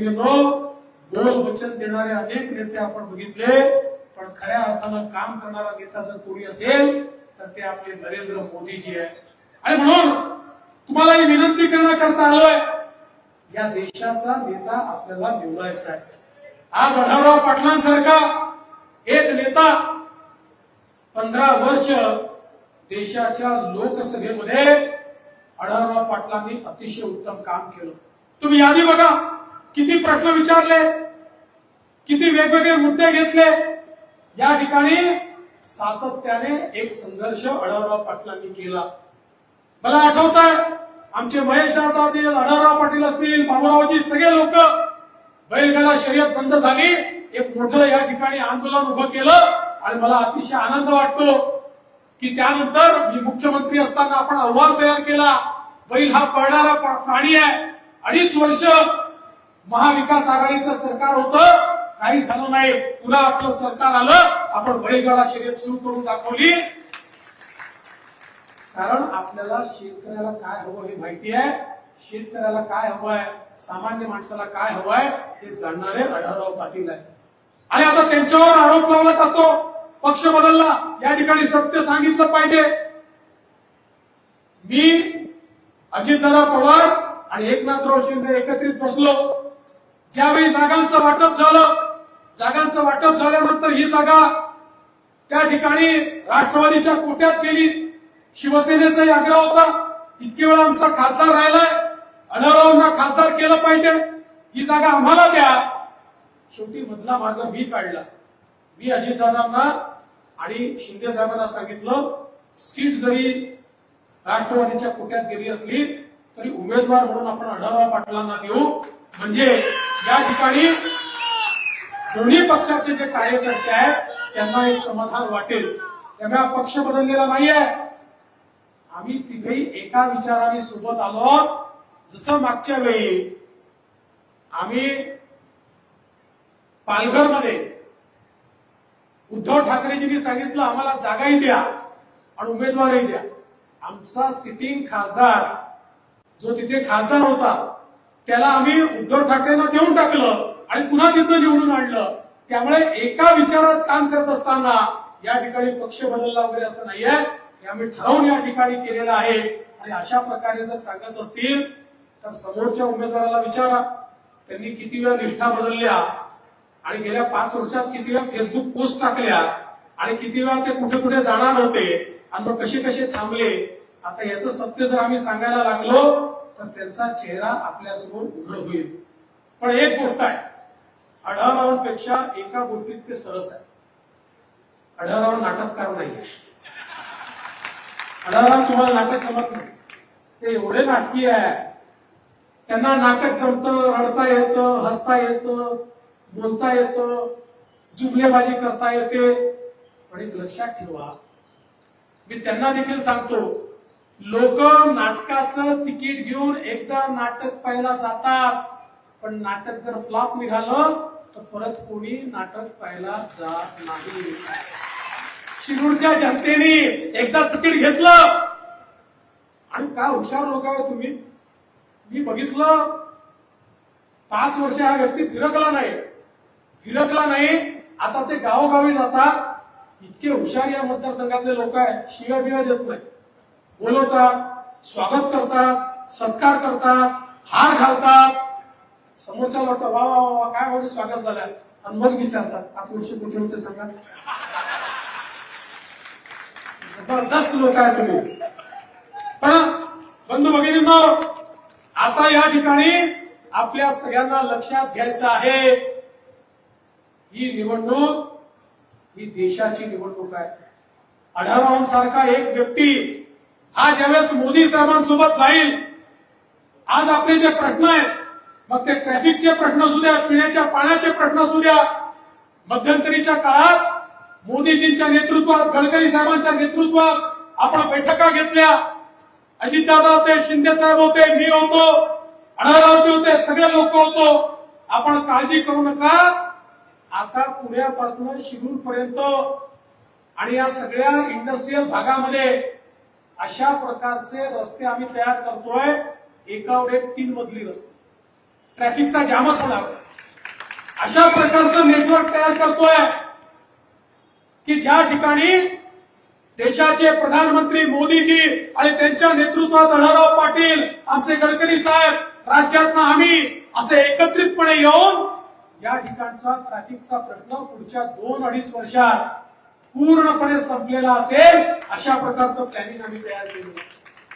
भगिनींनो बोल वचन देणारे अनेक नेते आपण बघितले पण खऱ्या अर्थानं काम करणारा नेता जर कोणी असेल तर ते आपले नरेंद्र मोदीजी आहे आणि म्हणून तुम्हाला ही विनंती करण्याकरता आलोय या देशाचा नेता आपल्याला निवडायचा आहे. आज आढळराव पाटलांसारखा एक नेता पंधरा वर्ष देशाच्या लोकसभेमध्ये आढळराव पाटलांनी अतिशय उत्तम काम केलं. तुम्ही यादी बघा. किती प्रश्न विचारले? किती वेगवेगळे मुद्दे घेतले? या ठिकाणी सातत्याने एक संघर्ष अडवराव पाटलांनी केला. मला आठवत आहे आमचे महेश दादा असतील अडवराव पाटील असतील बाबूरावजी सगळे लोक बैलगाडा शर्यत बंद झाली. एक मोठं या ठिकाणी आंदोलन उभं केलं आणि मला अतिशय आनंद वाटतो की त्यानंतर मी मुख्यमंत्री असताना आपण अहवाल तयार केला. बैल हा पळणारा प्राणी आहे. अडीच वर्ष महाविकास आघाडीचं सरकार होतं काही झालं नाही. पुन्हा आपलं सरकार आलं आपण बैलगाडा शर्यत सुरू करून दाखवली. कारण आपल्याला शेतकऱ्याला काय हवं हे माहिती आहे. शेतकऱ्याला काय हवं आहे सामान्य माणसाला काय हवं आहे हे जाणणारे आढळराव पाटील आहे आणि आता त्यांच्यावर आरोप लावला जातो. पक्ष बदलला. या ठिकाणी सत्य सांगितलं पाहिजे. मी अजितदादा पवार आणि एकनाथराव शिंदे एकत्रित बसलो. ज्यावेळी जागांचं वाटप झालं जागांचं वाटप झाल्यानंतर ही जागा त्या ठिकाणी राष्ट्रवादीच्या कोट्यात गेली. शिवसेनेचाही आग्रह होता इतके वेळा आमचा खासदार राहिलाय अढळरावांना खासदार केलं पाहिजे. ही जागा आम्हाला द्या. शेवटी मधला मार्ग मी काढला. मी अजितदादांना आणि शिंदे साहेबांना सांगितलं सीट जरी राष्ट्रवादीच्या कोट्यात गेली असली तरी उमेदवार म्हणून आपण आढळराव पाटलांना देऊ. म्हणजे या ठिकाणी दोन्ही पक्षाचे जे कार्यकर्ते आहेत त्यांना हे समाधान वाटेल. त्यामुळे हा पक्ष बदललेला नाहीये. आम्ही तिघही एका विचाराने सोबत आलो आहोत. जसं मागच्या वेळी आम्ही पालघरमध्ये उद्धव ठाकरेजींनी सांगितलं आम्हाला जागाही द्या आणि उमेदवारही द्या. आमचा सिटिंग खासदार जो तिथे खासदार होता त्याला आम्ही उद्धव ठाकरेंना देऊन टाकलं आणि पुन्हा तिथं निवडून आणलं. त्यामुळे एका विचारात काम करत असताना या ठिकाणी पक्ष बदलला वगैरे असं नाहीये. हे आम्ही ठरवून या ठिकाणी केलेलं आहे. आणि अशा प्रकारे जर सांगत असतील तर समोरच्या उमेदवाराला विचारा. त्यांनी किती वेळा निष्ठा बदलल्या आणि गेल्या पाच वर्षात किती वेळा फेसबुक पोस्ट टाकल्या आणि किती वेळा ते कुठे कुठे जाणार होते आणि मग कसे कसे थांबले. आता याचं सत्य जर आम्ही सांगायला लागलो तर त्यांचा चेहरा आपल्यासमोर उघड होईल. पण एक गोष्ट आहे. आढळरावांपेक्षा एका गोष्टीत ते सरस आहे. आढळराव नाटककार नाही आढळराव तुम्हाला नाटक जमत नाही. ते एवढे नाटकी आहे. त्यांना नाटक जमतं रडता येतं हसता येतं बोलता येतं जुबलेबाजी करता येते. पण एक लक्षात ठेवा. मी त्यांना देखील सांगतो लोक नाटकाचं तिकीट घेऊन एकदा नाटक पाहायला जातात. पण नाटक जर फ्लॉप निघालं तर परत कोणी नाटक पाहायला जात नाही. शिरूरच्या जनतेने एकदा तिकीट घेतलं. आणि काय हुशार लोक आहे तुम्ही? मी बघितलं पाच वर्ष हा व्यक्ती फिरकला नाही. फिरकला नाही आता ते गावोगावी जातात. इतके हुशार या मतदारसंघातले लोक आहेत शिव्या बिव्या देत नाही बोलवतात स्वागत करतात सत्कार करतात हार घालतात. समोरच्या लोक वा वा वा वा, काय माझं स्वागत झालं आणि मग विचारतात पाच वर्ष कुठे होते सांगा. जबरदस्त लोक आहेत तुम्ही. पण बंधू भगिनींनो आता या ठिकाणी आपल्या सगळ्यांना लक्षात घ्यायचं आहे ही निवडणूक ही देशाची निवडणूक आहे. आढावांसारखा एक व्यक्ती हा ज्यावेळेस मोदी साहेबांसोबत जाईल. आज आपले जे प्रश्न आहेत मग ते ट्रॅफिकचे प्रश्न असू द्या पिण्याच्या पाण्याचे प्रश्न असू द्या मध्यंतरीच्या काळात मोदीजींच्या नेतृत्वात गडकरी साहेबांच्या नेतृत्वात आपण बैठका घेतल्या. अजितदादा होते शिंदे साहेब होते मी होतो अणारावजी होते सगळे लोक होतो. आपण काळजी करू नका. आता पुण्यापासून शिरूर पर्यंत आणि या सगळ्या इंडस्ट्रीयल भागामध्ये अशा प्रकारचे रस्ते आम्ही तयार करतोय. एकावर एक तीन मजली रस्ते. ट्रॅफिकचा जामच होणार. अशा प्रकारचं नेटवर्क तयार करतोय की ज्या ठिकाणी देशाचे प्रधानमंत्री मोदीजी आणि त्यांच्या नेतृत्वात अढळराव पाटील आमचे गडकरी साहेब राज्यातनं आम्ही असे एकत्रितपणे येऊन या ठिकाणचा ट्रॅफिकचा प्रश्न पुढच्या दोन अडीच वर्षात पूर्णपणे संपलेला असेल अशा प्रकारचं प्लॅनिंग आम्ही तयार केलं